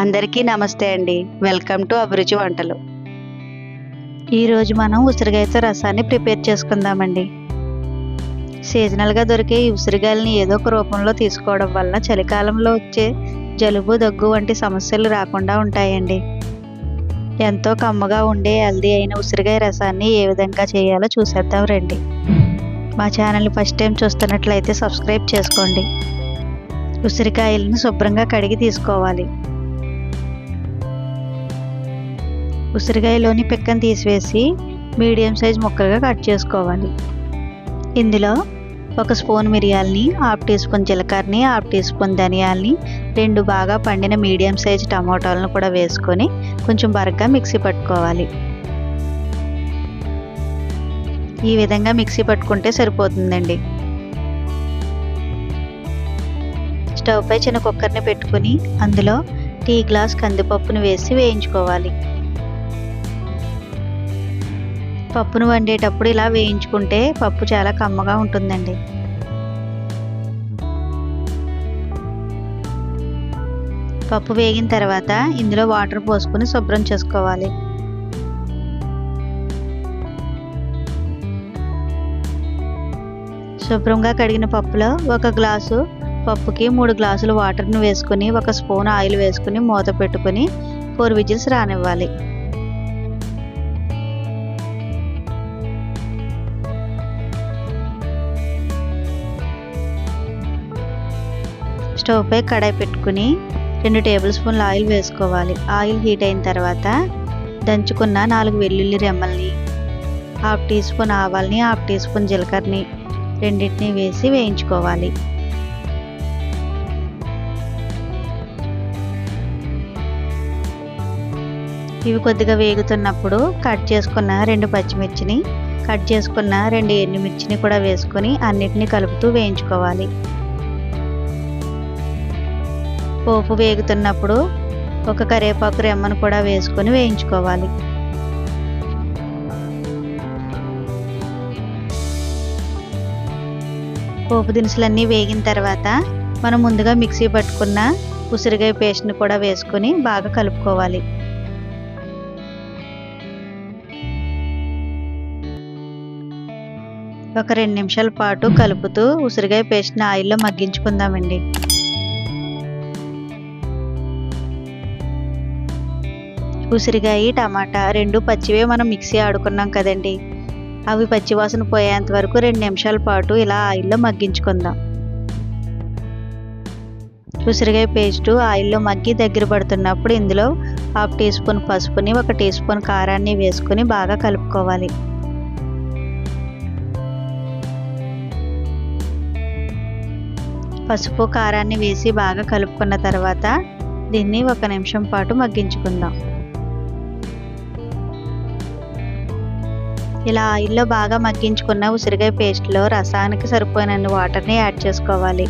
అందరికీ నమస్తే అండి. వెల్కమ్ టు అభిరుచి వంటలు. ఈరోజు మనం ఉసిరికాయతో రసాన్ని ప్రిపేర్ చేసుకుందామండి. సీజనల్గా దొరికే ఈ ఉసిరికాయలని ఏదో ఒక రూపంలో తీసుకోవడం వల్ల చలికాలంలో వచ్చే జలుబు దగ్గు వంటి సమస్యలు రాకుండా ఉంటాయండి. ఎంతో కమ్మగా ఉండే హెల్దీ అయిన ఉసిరికాయ రసాన్ని ఏ విధంగా చేయాలో చూసేద్దాం రండి. మా ఛానల్ని ఫస్ట్ టైం చూస్తున్నట్లయితే సబ్స్క్రైబ్ చేసుకోండి. ఉసిరికాయలను శుభ్రంగా కడిగి తీసుకోవాలి. ఉసిరికాయలోని పిక్కను తీసివేసి మీడియం సైజ్ ముక్కలుగా కట్ చేసుకోవాలి. ఇందులో ఒక స్పూన్ మిరియాలని హాఫ్ టీ స్పూన్ జీలకర్రని హాఫ్ టీ స్పూన్ ధనియాలని రెండు బాగా పండిన మీడియం సైజ్ టమాటాలను కూడా వేసుకొని కొంచెం బరగ్గా మిక్సీ పట్టుకోవాలి. ఈ విధంగా మిక్సీ పట్టుకుంటే సరిపోతుందండి. స్టవ్ పై చిన్న కుక్కర్ని పెట్టుకుని అందులో టీ గ్లాస్ కందిపప్పును వేసి వేయించుకోవాలి. పప్పును వండేటప్పుడు ఇలా వేయించుకుంటే పప్పు చాలా కమ్మగా ఉంటుందండి. పప్పు వేగిన తర్వాత ఇందులో వాటర్ పోసుకొని శుభ్రం చేసుకోవాలి. శుభ్రంగా కడిగిన పప్పులో ఒక గ్లాసు పప్పుకి మూడు గ్లాసులు వాటర్ను వేసుకుని ఒక స్పూన్ ఆయిల్ వేసుకుని మూత పెట్టుకుని ఫోర్ విజిల్స్ రానివ్వాలి. స్టవ్పై కడాయి పెట్టుకుని రెండు టేబుల్ స్పూన్ల ఆయిల్ వేసుకోవాలి. ఆయిల్ హీట్ అయిన తర్వాత దంచుకున్న నాలుగు వెల్లుల్లి రెమ్మల్ని హాఫ్ టీ స్పూన్ ఆవాల్ని హాఫ్ టీ స్పూన్ జీలకర్రని రెండింటిని వేసి వేయించుకోవాలి. ఇవి కొద్దిగా వేగుతున్నప్పుడు కట్ చేసుకున్న రెండు పచ్చిమిర్చిని కట్ చేసుకున్న రెండు ఎండుమిర్చిని కూడా వేసుకొని అన్నిటిని కలుపుతూ వేయించుకోవాలి. పోపు వేగుతున్నప్పుడు ఒక కరివేపాకు రెమ్మను కూడా వేసుకొని వేయించుకోవాలి. పోపు దినుసులన్నీ వేగిన తర్వాత మనం ముందుగా మిక్సీ పట్టుకున్న ఉసిరికాయ పేస్ట్ని కూడా వేసుకొని బాగా కలుపుకోవాలి. ఒక రెండు నిమిషాల పాటు కలుపుతూ ఉసిరికాయ పేస్ట్ని ఆయిల్లో మగ్గించుకుందామండి. ఉసిరికాయ టమాటా రెండు పచ్చివే మనం మిక్సీ ఆడుకున్నాం కదండి. అవి పచ్చివాసన పోయేంత వరకు రెండు నిమిషాల పాటు ఇలా ఆయిల్లో మగ్గించుకుందాం. ఉసిరికాయ పేస్టు ఆయిల్లో మగ్గి దగ్గర పడుతున్నప్పుడు ఇందులో హాఫ్ టీ స్పూన్ పసుపుని ఒక టీ స్పూన్ కారాన్ని వేసుకొని బాగా కలుపుకోవాలి. పసుపు కారాన్ని వేసి బాగా కలుపుకున్న తర్వాత దీన్ని ఒక నిమిషం పాటు మగ్గించుకుందాం. ఇలా ఆయిల్లో బాగా మగ్గించుకున్న ఉసిరికాయ పేస్ట్లో రసానికి సరిపోయినన్ని వాటర్ని యాడ్ చేసుకోవాలి.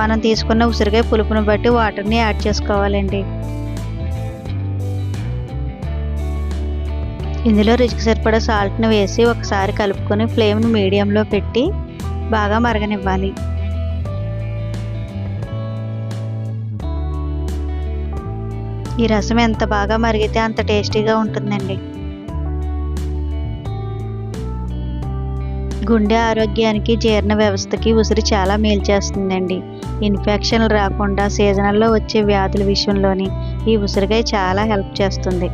మనం తీసుకున్న ఉసిరికాయ పులుపును బట్టి వాటర్ని యాడ్ చేసుకోవాలండి. ఇందులో రుచికి సరిపడా సాల్ట్ని వేసి ఒకసారి కలుపుకొని ఫ్లేమ్ని మీడియంలో పెట్టి బాగా మరగనివ్వాలి. ఈ రసం ఎంత బాగా మరిగితే అంత టేస్టీగా ఉంటుందండి. గుండె ఆరోగ్యానికి జీర్ణ వ్యవస్థకి ఉసిరి చాలా మేలు చేస్తుందండి. ఇన్ఫెక్షన్లు రాకుండా సీజనల్లో వచ్చే వ్యాధుల విషయంలోని ఈ ఉసిరికాయ చాలా హెల్ప్ చేస్తుంది.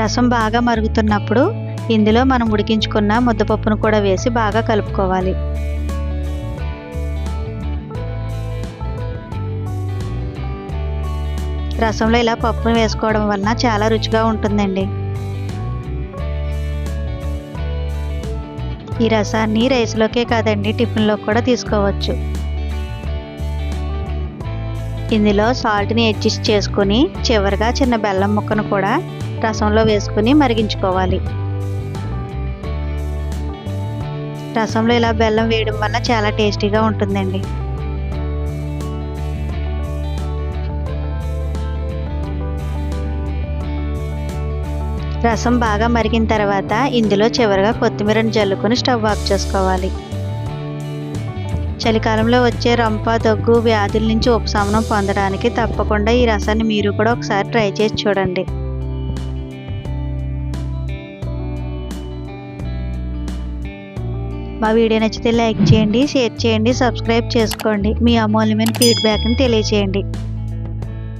రసం బాగా మరుగుతున్నప్పుడు ఇందులో మనం ఉడికించుకున్న ముద్దపప్పును కూడా వేసి బాగా కలుపుకోవాలి. రసంలో ఇలా పప్పును వేసుకోవడం వలన చాలా రుచిగా ఉంటుందండి. ఈ రసాన్ని రైస్లోకే కాదండి టిఫిన్లో కూడా తీసుకోవచ్చు. ఇందులో సాల్ట్ని అడ్జస్ట్ చేసుకొని చివరిగా చిన్న బెల్లం ముక్కను కూడా రసంలో వేసుకుని మరిగించుకోవాలి. రసంలో ఇలా బెల్లం వేయడం వల్ల చాలా టేస్టీగా ఉంటుందండి. రసం బాగా మరిగిన తర్వాత ఇందులో చివరిగా కొత్తిమీరని జల్లుకొని స్టవ్ ఆఫ్ చేసుకోవాలి. చలికాలంలో వచ్చే రంప దగ్గు వ్యాధుల నుంచి ఉపశమనం పొందడానికి తప్పకుండా ఈ రసాన్ని మీరు కూడా ఒకసారి ట్రై చేసి చూడండి. మా వీడియో నచ్చితే లైక్ చేయండి షేర్ చేయండి సబ్స్క్రైబ్ చేసుకోండి. మీ అమూల్యమైన ఫీడ్బ్యాక్ని తెలియచేయండి.